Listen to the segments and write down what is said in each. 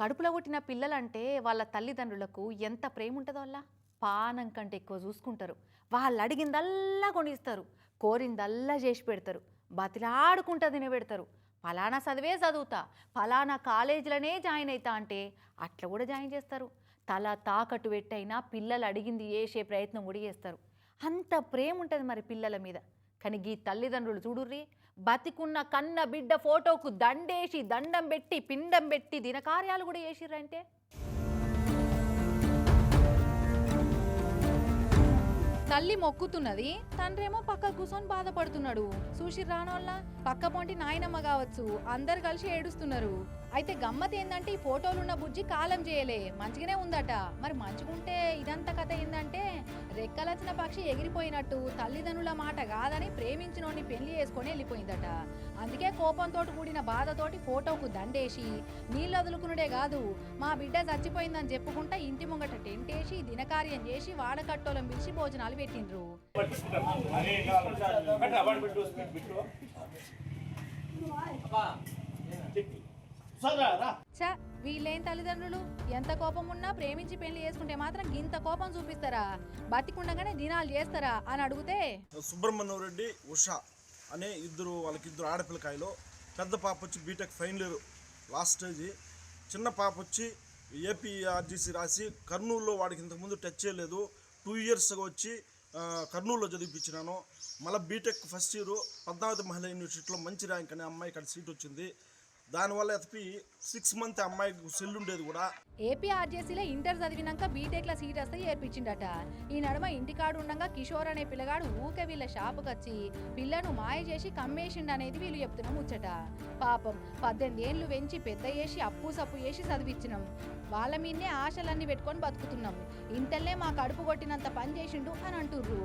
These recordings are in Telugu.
కడుపులో కొట్టిన పిల్లలంటే వాళ్ళ తల్లిదండ్రులకు ఎంత ప్రేమ ఉంటుందో అలా పానం కంటే ఎక్కువ చూసుకుంటారు. వాళ్ళు అడిగిందల్లా కొనిస్తారు. కోరిందల్లా చేసి పెడతారు. బతిలాడుకుంటా తినబెడతారు ఫలానా చదివే చదువుతా ఫలానా కాలేజీలోనే జాయిన్ అవుతా అంటే అట్లా కూడా జాయిన్ చేస్తారు. తల తాకట్టు పెట్టైనా పిల్లలు అడిగింది చేసే ప్రయత్నం కూడా చేస్తారు. అంత ప్రేమ ఉంటుంది మరి పిల్లల మీద. కానీ గీ తల్లిదండ్రులు చూడుర్రి బతికున్న కన్న బిడ్డ ఫోటోకు దండేసి దండం పెట్టి పిండం పెట్టి దినకార్యాలు కూడా చేసిర్రంటే తల్లి మొక్కుతున్నది తండ్రేమో పక్క కూర్చొని బాధపడుతున్నాడు. చూసి రానోళ్ళ? పక్క పొంటి నాయనమ్మ కావచ్చు అందరు కలిసి ఏడుస్తున్నారు. అయితే గమ్మత్ ఏందంటే ఈ ఫోటోలున్న బుజ్జి కాలం చేయలే మంచిగానే ఉందట. మరి మంచిగుంటే ఇదంతా కథ. రెక్కలచ్చిన పక్షి ఎగిరిపోయినట్టు తల్లిదండ్రుల మాట కాదని ప్రేమించినోని పెళ్ళి చేసుకొని వెళ్ళిపోయిందట. అందుకే కోపంతో కూడిన బాధతోటి ఫోటోకు దండేసి నీళ్ళు వదులుకునుడే కాదు మా బిడ్డ చచ్చిపోయిందని చెప్పుకుంటా ఇంటి ముంగట టెంటేసి దినకార్యం చేసి వాడకట్టోలం పిలిచి భోజనాలు పెట్టిండ్రు. చ వీళ్ళేం తల్లిదండ్రులు? ఎంత కోపం ఉన్నా ప్రేమించి పెళ్ళి చేసుకుంటే మాత్రం ఇంత కోపం చూపిస్తారా? బతికుండగానే దినాలు చేస్తారా? అని అడిగితే సుబ్రహ్మణ్యం రెడ్డి ఉష అనే ఇద్దరు వాళ్ళకిద్దరు ఆడపిల్లకాయలు. పెద్ద పాప వచ్చి BTech final year last stage. చిన్న పాప వచ్చి ఏపీఆర్జీసీ రాసి కర్నూలులో వాడికి ఇంతకుముందు టచ్ చేయలేదు. టూ ఇయర్స్గా వచ్చి కర్నూలులో చదివిపించినాను. మళ్ళీ బీటెక్ ఫస్ట్ ఇయర్ పద్మావతి మహిళా యూనివర్సిటీలో మంచి ర్యాంక్ అనే అమ్మాయి ఇక్కడ సీట్ వచ్చింది. దానివల్ల ఎతపి సిక్స్ మంత్ అమ్మాయికి సెల్ ఉండేది కూడా. ఏపీ ఆర్జేసీలో ఇంటర్ చదివినాక బీటెక్ల సీట్ వస్తే ఏర్పించిండట. ఈ నడుమ ఇంటికాడు ఉండగా కిషోర్ అనే పిల్లగాడు ఊకే వీళ్ళ షాపుకి వచ్చి పిల్లను మాయ చేసి కమ్మేసిండు అనేది వీళ్ళు చెప్తున్న ముచ్చట. పాపం పద్దెనిమిది ఏళ్ళు పెద్ద చేసి అప్పు సప్పు చేసి చదివించినాం వాళ్ళ మీదనే ఆశలన్నీ పెట్టుకొని బతుకుతున్నాం. ఇంతల్లే మా కడుపు కొట్టినంత పని చేసిండు అని అంటుర్రు.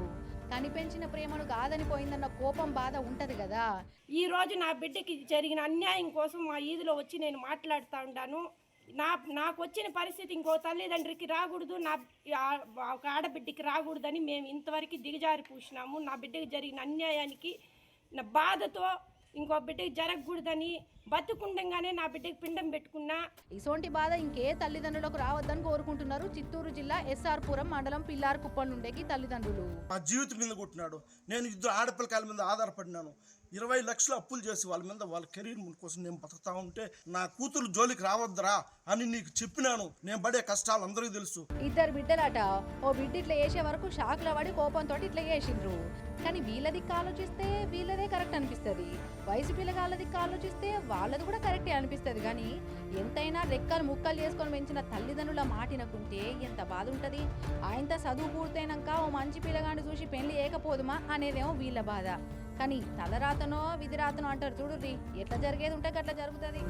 కనిపించిన ప్రేమను కాదని పోయిందన్న కోపం బాధ ఉంటది కదా. ఈ రోజు నా బిడ్డకి జరిగిన అన్యాయం కోసం మా ఈదిలో వచ్చి నేను మాట్లాడుతూ ఉంటాను. నా నాకు వచ్చిన పరిస్థితి ఇంకో తల్లిదండ్రికి రాకూడదు. నా ఒక ఆడబిడ్డకి రాకూడదని మేము ఇంతవరకు దిగజారి పూసినాము. నా బిడ్డకి జరిగిన అన్యాయానికి నా బాధతో ఇంకో బిడ్డకి జరగకూడదని బతుకుండగానే నా బిడ్డకి పిండం పెట్టుకున్నా. ఇసోంటి బాధ ఇంకే తల్లిదండ్రులకు రావద్దని కోరుకుంటున్నారు చిత్తూరు జిల్లా ఎస్ఆర్ పురం మండలం పిల్లార్ కుప్పం నుండేకి తల్లిదండ్రులు. నా జీవితం మీద కొట్టినాడు. నేను ఇద్దరు ఆడపిల్లకాయల మీద ఆధారపడినాను. ఇరవై లక్షలు అప్పులు చేసి వాళ్ళ మీద వాళ్ళ కెరీర్ కోసం నేను బతుకుతా ఉంటే నా కూతురు జోలికి రావద్దురా అని నీకు చెప్పినాను. నేను పడే కష్టాలు అందరికీ తెలుసు. ఇద్దరు బిడ్డలట. ఓ బిడ్డ ఇట్లా చేసే వరకు షాక్ల పడి కోపంతో ఇట్లా చేసిండ్రు. కానీ వీళ్ళ దిక్కు ఆలోచిస్తే వీళ్ళదే కరెక్ట్ అనిపిస్తుంది. వయసు పిల్లగాళ్ళ దిక్కు ఆలోచిస్తే వాళ్ళది కూడా కరెక్టే అనిపిస్తుంది. కానీ ఎంతైనా రెక్కలు ముక్కలు చేసుకొని పెంచిన తల్లిదండ్రుల మాటినకుంటే ఎంత బాధ ఉంటుంది? ఆయనతో చదువు పూర్తయినాక ఓ మంచి పిల్లగాడిని చూసి పెళ్ళి ఏకపోదుమా అనేదేమో వీళ్ళ బాధ. కానీ తలరాతనో విధిరాతనో అంటారు చూడు ఎట్లా జరిగేది ఉంటే అట్లా జరుగుతుంది.